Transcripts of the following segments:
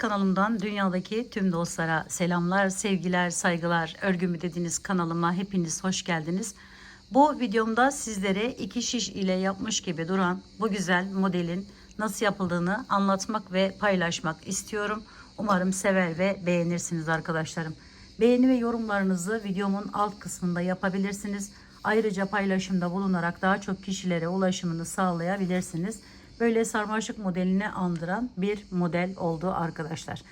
Kanalımdan dünyadaki tüm dostlara selamlar, sevgiler, saygılar. Örgümü dediğiniz kanalıma hepiniz hoş geldiniz. Bu videomda sizlere iki şiş ile yapmış gibi duran bu güzel modelin nasıl yapıldığını anlatmak ve paylaşmak istiyorum. Umarım sever ve beğenirsiniz arkadaşlarım. Beğeni ve yorumlarınızı videomun alt kısmında yapabilirsiniz. Ayrıca paylaşımda bulunarak daha çok kişilere ulaşımını sağlayabilirsiniz. Böyle sarmaşık modelini andıran bir model oldu arkadaşlar.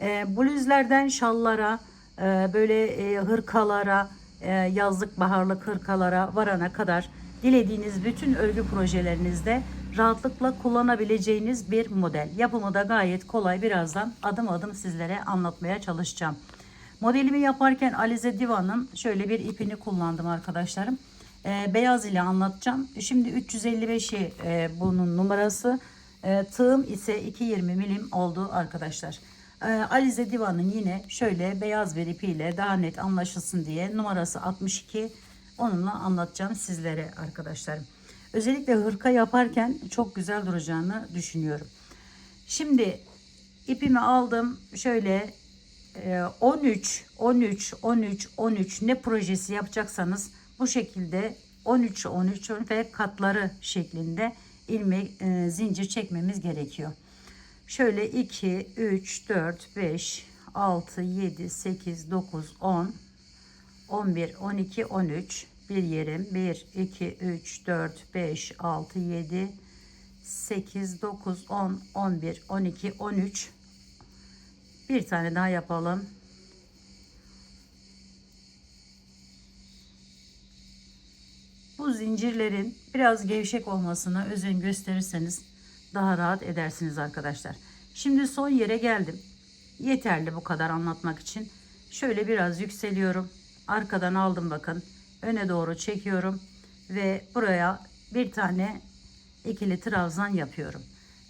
E, bluzlerden şallara, e, böyle e, hırkalara, e, yazlık baharlık hırkalara varana kadar dilediğiniz bütün örgü projelerinizde rahatlıkla kullanabileceğiniz bir model. Yapımı da gayet kolay. Birazdan adım adım sizlere anlatmaya çalışacağım. Modelimi yaparken Alize Divan'ın şöyle bir ipini kullandım arkadaşlarım. E, beyaz ile anlatacağım. Şimdi 355'i e, bunun numarası. E, tığım ise 220 milim oldu arkadaşlar. E, Alize Divan'ın yine şöyle beyaz bir ipiyle daha net anlaşılsın diye numarası 62. Onunla anlatacağım sizlere arkadaşlarım. Özellikle hırka yaparken çok güzel duracağını düşünüyorum. Şimdi ipimi aldım. Şöyle 13, 13, 13, 13 ne projesi yapacaksanız bu şekilde 13, 13 ve katları şeklinde ilmek e, zincir çekmemiz gerekiyor. Şöyle 2, 3, 4, 5, 6, 7, 8, 9, 10, 11, 12, 13 bir yerim 1, 2, 3, 4, 5, 6, 7, 8, 9, 10, 11, 12, 13 bir tane daha yapalım. Bu zincirlerin biraz gevşek olmasına özen gösterirseniz daha rahat edersiniz arkadaşlar. Şimdi son yere geldim. Yeterli bu kadar anlatmak için. Şöyle biraz yükseliyorum. Arkadan aldım bakın. Öne doğru çekiyorum. Ve buraya bir tane ikili trabzan yapıyorum.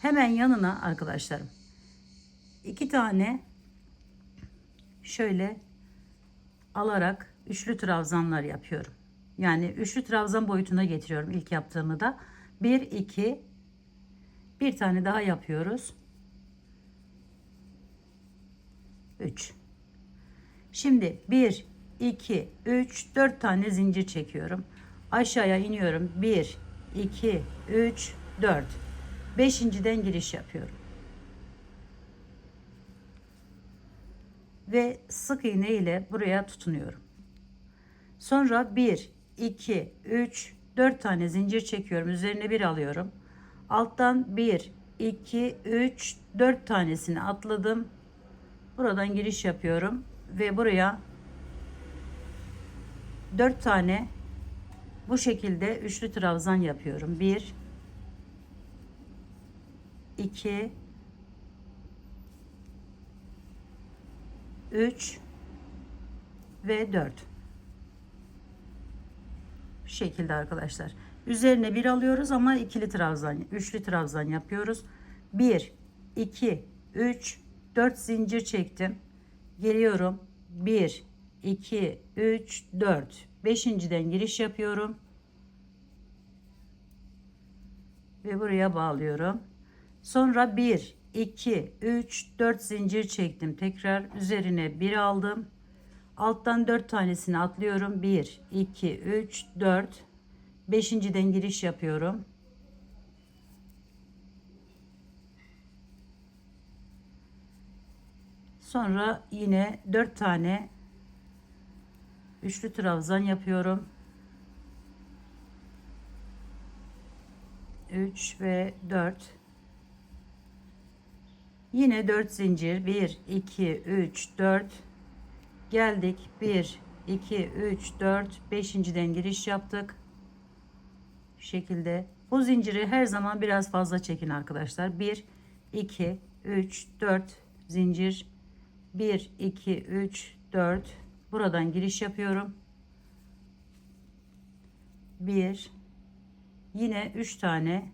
Hemen yanına arkadaşlarım. iki tane şöyle alarak üçlü trabzanlar yapıyorum. Yani üçlü trabzan boyutuna getiriyorum ilk yaptığımı da. 1 2 bir tane daha yapıyoruz. 3 Şimdi 1 2 3 4 tane zincir çekiyorum. Aşağıya iniyorum. 1 2 3 4 Beşinciden giriş yapıyorum. Ve sık iğne ile buraya tutunuyorum. Sonra 1 2, 3, 4 tane zincir çekiyorum. Üzerine bir alıyorum. Alttan 1, 2, 3, 4 tanesini atladım. Buradan giriş yapıyorum. Ve buraya 4 tane bu şekilde üçlü trabzan yapıyorum. 1, 2, 3 ve 4 şekilde arkadaşlar. Üzerine bir alıyoruz ama ikili trabzan, üçlü trabzan yapıyoruz. 1 2 3 4 zincir çektim. Geliyorum. 1 2 3 4 beşinciden giriş yapıyorum. Ve buraya bağlıyorum. Sonra 1 2 3 4 zincir çektim. Tekrar üzerine bir aldım. Alttan 4 tanesini atlıyorum. 1, 2, 3, 4. Beşinciden giriş yapıyorum. Sonra yine 4 tane üçlü trabzan yapıyorum. 3 ve 4. Yine 4 zincir. 1, 2, 3, 4. Geldik. 1, 2, 3, 4, 5.den giriş yaptık. Şu şekilde. Bu zinciri her zaman biraz fazla çekin arkadaşlar. 1, 2, 3, 4 zincir. 1, 2, 3, 4. Buradan giriş yapıyorum. 1, yine 3 tane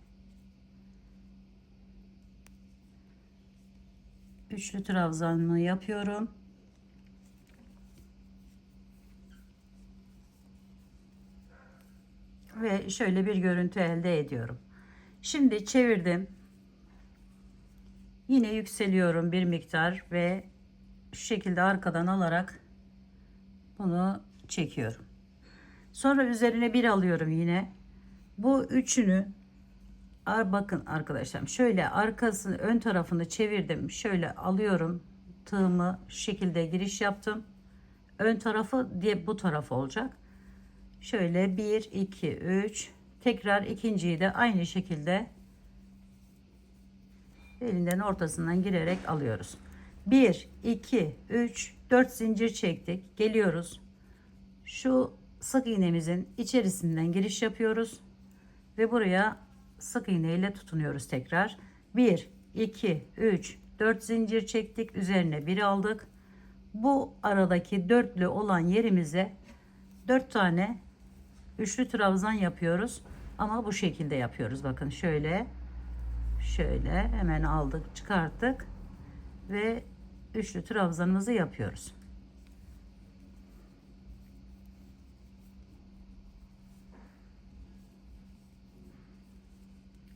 üçlü trabzanlı yapıyorum. Ve şöyle bir görüntü elde ediyorum. Şimdi çevirdim. Yine yükseliyorum bir miktar ve şu şekilde arkadan alarak bunu çekiyorum. Sonra üzerine bir alıyorum yine. Bu üçünü bakın arkadaşlar şöyle arkasını ön tarafını çevirdim. Şöyle alıyorum tığımı şu şekilde giriş yaptım. Ön tarafı diye bu taraf olacak. Şöyle 1 2 3 tekrar ikinciyi de aynı şekilde elinden ortasından girerek alıyoruz. 1 2 3 4 zincir çektik. Geliyoruz. Şu sık iğnemizin içerisinden giriş yapıyoruz ve buraya sık iğne ile tutunuyoruz tekrar. 1 2 3 4 zincir çektik. Üzerine bir aldık. Bu aradaki dörtlü olan yerimize 4 tane üçlü trabzan yapıyoruz. Ama bu şekilde yapıyoruz. Bakın şöyle şöyle hemen aldık, çıkarttık ve üçlü trabzanımızı yapıyoruz.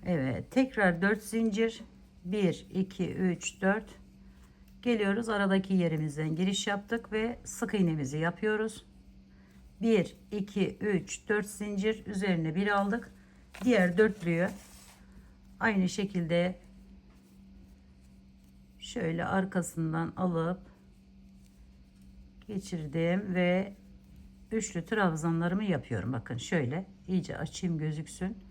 Evet, tekrar 4 zincir. 1 2 3 4 geliyoruz aradaki yerimizden giriş yaptık ve sık iğnemizi yapıyoruz. 1 2 3 4 zincir üzerine bir aldık. Diğer dörtlüyü aynı şekilde şöyle arkasından alıp geçirdim ve üçlü trabzanlarımı yapıyorum. Bakın şöyle iyice açayım gözüksün.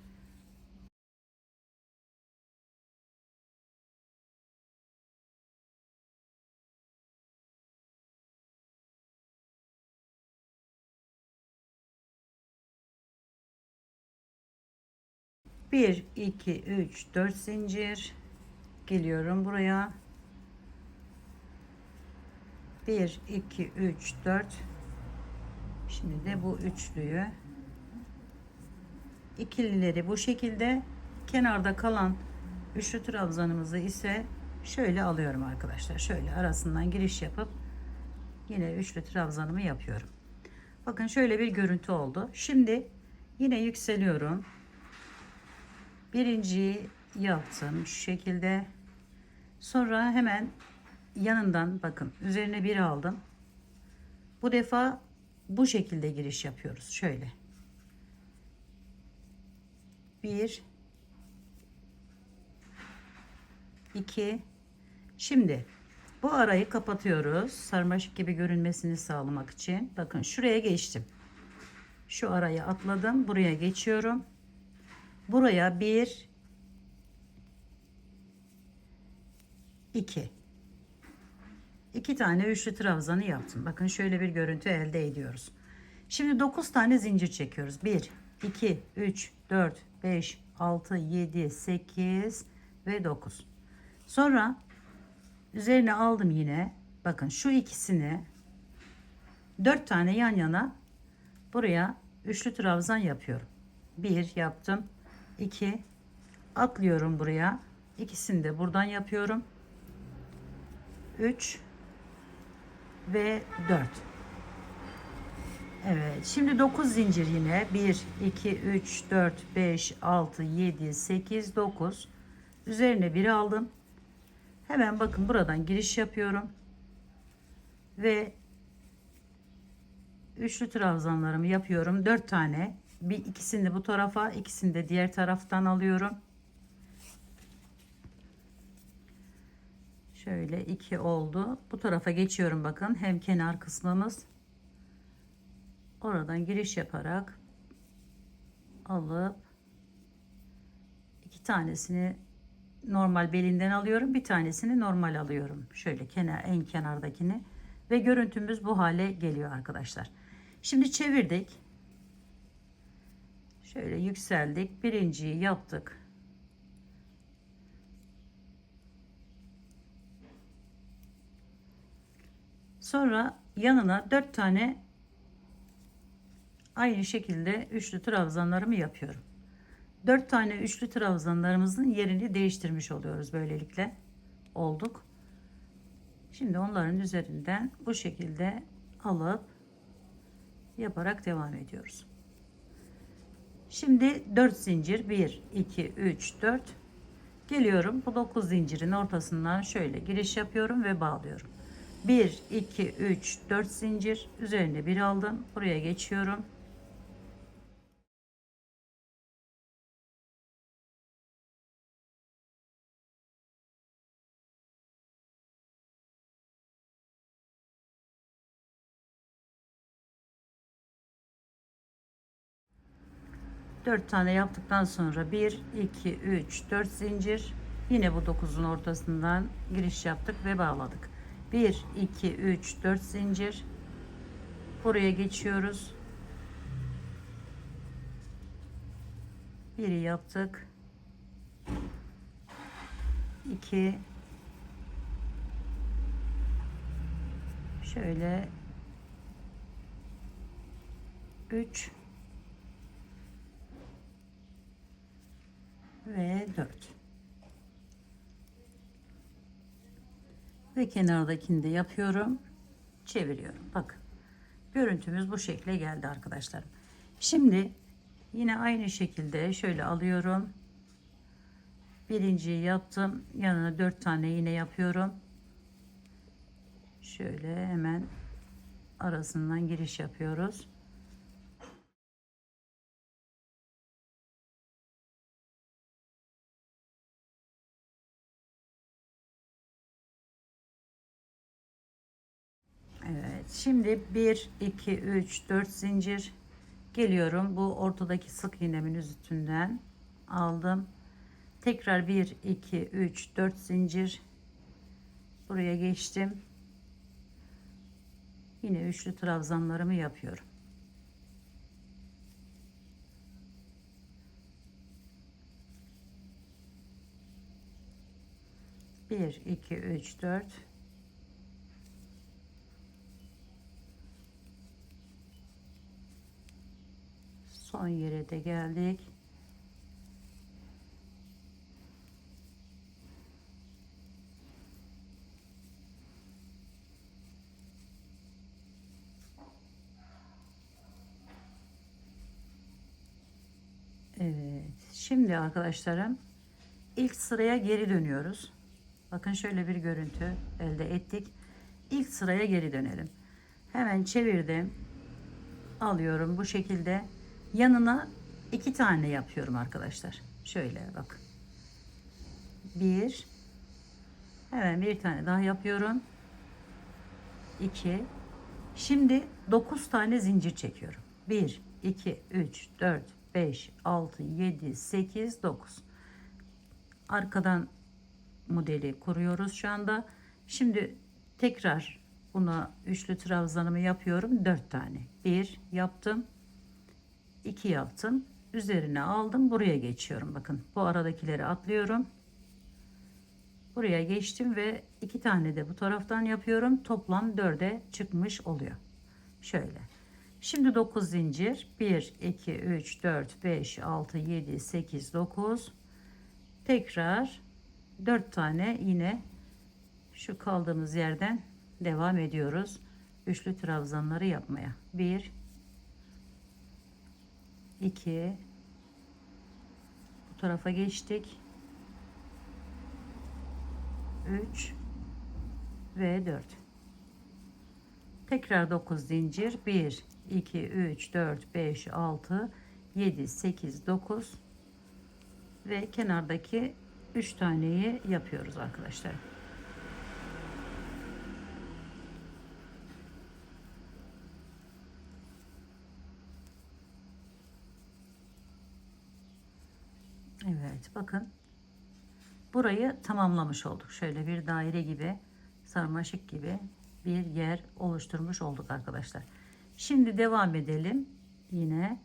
Bir, iki, üç, dört zincir geliyorum buraya. Bir, iki, üç, dört. Şimdi de bu üçlüyü ikilileri bu şekilde kenarda kalan üçlü trabzanımızı ise şöyle alıyorum arkadaşlar. Şöyle arasından giriş yapıp yine üçlü trabzanımı yapıyorum. Bakın şöyle bir görüntü oldu. Şimdi yine yükseliyorum. Birinciyi yaptım şu şekilde. Sonra hemen yanından bakın üzerine bir aldım. Bu defa bu şekilde giriş yapıyoruz. Şöyle. Bir, iki. Şimdi bu arayı kapatıyoruz. Sarmaşık gibi görünmesini sağlamak için. Bakın şuraya geçtim. Şu arayı atladım. Buraya geçiyorum. Buraya bir, iki. İki tane üçlü trabzanı yaptım. Bakın şöyle bir görüntü elde ediyoruz. Şimdi 9 tane zincir çekiyoruz. 1, 2, 3, 4, 5, 6, 7, 8 ve 9. Sonra üzerine aldım yine. Bakın şu ikisini 4 tane yan yana buraya üçlü trabzan yapıyorum. 1 yaptım. 2 atlıyorum buraya. İkisini de buradan yapıyorum. 3 ve 4. Evet. Şimdi 9 zincir yine. 1 2 3 4 5 6 7 8 9. Üzerine bir aldım. Hemen bakın buradan giriş yapıyorum. Ve üçlü trabzanlarımı yapıyorum. 4 tane. Bir ikisini de bu tarafa, ikisini de diğer taraftan alıyorum. Şöyle iki oldu. Bu tarafa geçiyorum bakın. Hem kenar kısmımız. Oradan giriş yaparak alıp iki tanesini normal belinden alıyorum. Bir tanesini normal alıyorum. Şöyle kenar en kenardakini ve görüntümüz bu hale geliyor arkadaşlar. Şimdi çevirdik. Şöyle yükseldik. Birinciyi yaptık. Sonra yanına dört tane aynı şekilde üçlü trabzanlarımı yapıyorum. Dört tane üçlü trabzanlarımızın yerini değiştirmiş oluyoruz böylelikle. Olduk. Şimdi onların üzerinden bu şekilde alıp yaparak devam ediyoruz. Şimdi 4 zincir 1 2 3 4 Geliyorum bu 9 zincirin ortasından şöyle giriş yapıyorum ve bağlıyorum. 1 2 3 4 zincir üzerine bir aldım. Buraya geçiyorum. Dört tane yaptıktan sonra 1 2 3 4 zincir yine bu 9'un ortasından giriş yaptık ve bağladık. 1 2 3 4 zincir buraya geçiyoruz. Biri yaptık. 2 şöyle 3 ve 4 ve kenardakini de yapıyorum çeviriyorum. Bakın görüntümüz bu şekle geldi arkadaşlarım. Şimdi yine aynı şekilde şöyle alıyorum. Birinciyi yaptım yanına dört tane yine yapıyorum. Şöyle hemen arasından giriş yapıyoruz Şimdi 1 2 3 4 zincir geliyorum. Bu ortadaki sık iğnemin üstünden aldım. Tekrar 1 2 3 4 zincir buraya geçtim. Yine üçlü trabzanlarımı yapıyorum. Bir, iki, üç, dört. Son yere de geldik. Evet. Şimdi arkadaşlarım ilk sıraya geri dönüyoruz. Bakın şöyle bir görüntü elde ettik. İlk sıraya geri dönelim. Hemen çevirdim. Alıyorum bu şekilde. Yanına iki tane yapıyorum arkadaşlar. Şöyle bak. Bir. Hemen bir tane daha yapıyorum. İki. Şimdi dokuz tane zincir çekiyorum. Bir, iki, üç, dört, beş, altı, yedi, sekiz, dokuz. Arkadan modeli kuruyoruz şu anda. Şimdi tekrar buna üçlü trabzanımı yapıyorum. Dört tane. Bir yaptım. 2 yaptım. Üzerine aldım. Buraya geçiyorum. Bakın bu aradakileri atlıyorum. Buraya geçtim ve iki tane de bu taraftan yapıyorum. Toplam 4'e çıkmış oluyor. Şöyle. Şimdi 9 zincir. 1, 2, 3, 4, 5, 6, 7, 8, 9. Tekrar 4 tane yine şu kaldığımız yerden devam ediyoruz. Üçlü trabzanları yapmaya. 1, 2 bu tarafa geçtik. 3 ve 4 tekrar 9 zincir. 1 2 3 4 5 6 7 8 9 ve kenardaki 3 taneyi yapıyoruz arkadaşlar Evet bakın. Burayı tamamlamış olduk. Şöyle bir daire gibi sarmaşık gibi bir yer oluşturmuş olduk arkadaşlar. Şimdi devam edelim. Yine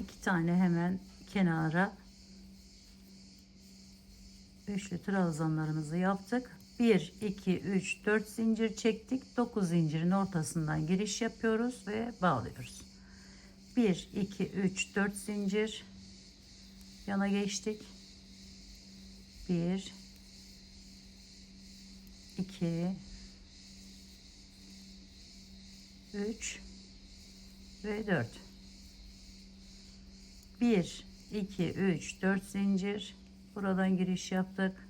iki tane hemen kenara üçlü trabzanlarımızı yaptık. 1 2 3 4 zincir çektik. 9 zincirin ortasından giriş yapıyoruz ve bağlıyoruz. 1 2 3 4 zincir. Yana geçtik. 1 2 3 ve 4 1 2 3 4 zincir. Buradan giriş yaptık.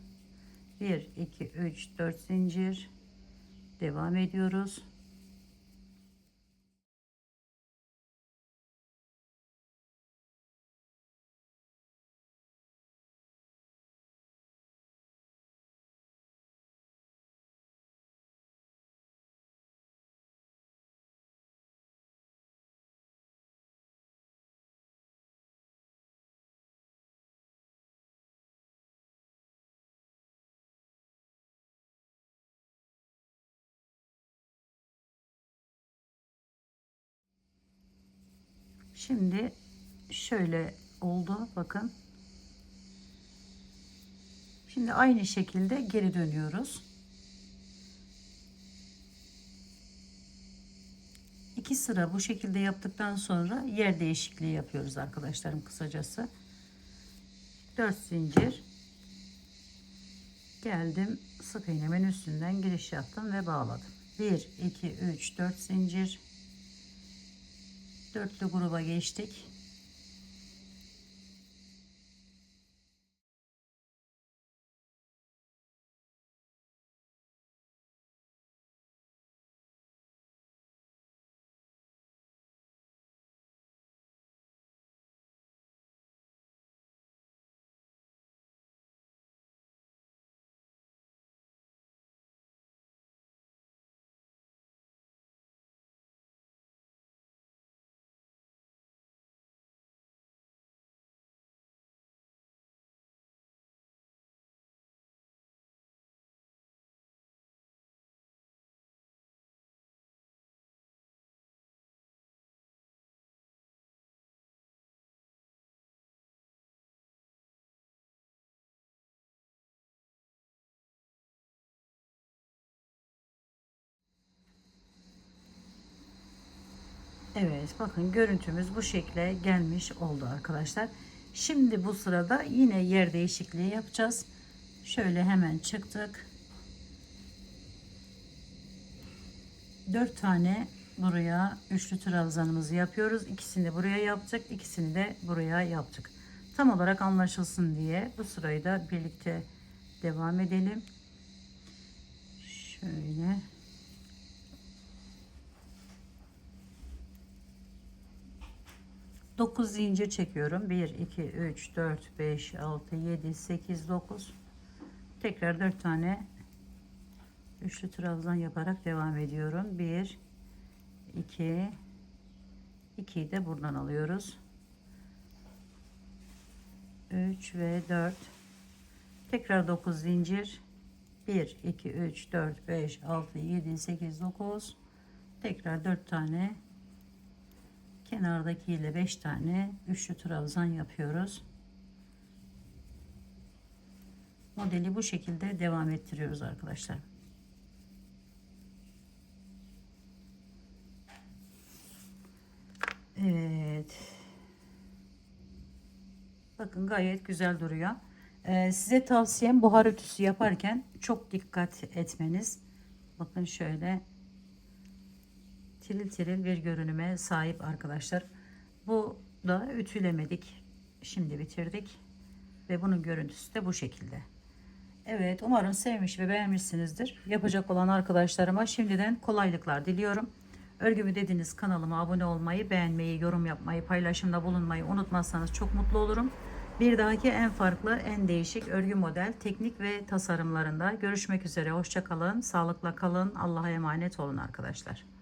1 2 3 4 zincir. Devam ediyoruz Şimdi şöyle oldu bakın. Şimdi aynı şekilde geri dönüyoruz. İki sıra bu şekilde yaptıktan sonra yer değişikliği yapıyoruz arkadaşlarım kısacası. 4 zincir geldim sık iğnemin üstünden giriş yaptım ve bağladım. 1 2 3 4 zincir dörtlü gruba geçtik. Evet bakın görüntümüz bu şekle gelmiş oldu arkadaşlar. Şimdi bu sırada yine yer değişikliği yapacağız. Şöyle hemen çıktık. 4 tane buraya üçlü trabzanımızı yapıyoruz. İkisini buraya yaptık. ikisini de buraya yaptık. Tam olarak anlaşılsın diye bu sırayı da birlikte devam edelim. Şöyle. 9 zincir çekiyorum. 1, 2, 3, 4, 5, 6, 7, 8, 9. Tekrar 4 tane üçlü trabzan yaparak devam ediyorum. 1, 2, 2'yi de buradan alıyoruz. 3 ve 4. Tekrar 9 zincir. 1, 2, 3, 4, 5, 6, 7, 8, 9. Tekrar 4 tane kenardaki ile 5 tane üçlü trabzan yapıyoruz. Modeli bu şekilde devam ettiriyoruz arkadaşlar. Evet. Bakın gayet güzel duruyor. Ee, size tavsiyem buhar ütüsü yaparken çok dikkat etmeniz. Bakın şöyle tiril tiril bir görünüme sahip arkadaşlar. Bu da ütülemedik. Şimdi bitirdik. Ve bunun görüntüsü de bu şekilde. Evet umarım sevmiş ve beğenmişsinizdir. Yapacak olan arkadaşlarıma şimdiden kolaylıklar diliyorum. Örgümü dediniz kanalıma abone olmayı, beğenmeyi, yorum yapmayı, paylaşımda bulunmayı unutmazsanız çok mutlu olurum. Bir dahaki en farklı, en değişik örgü model, teknik ve tasarımlarında görüşmek üzere. Hoşçakalın, sağlıkla kalın, Allah'a emanet olun arkadaşlar.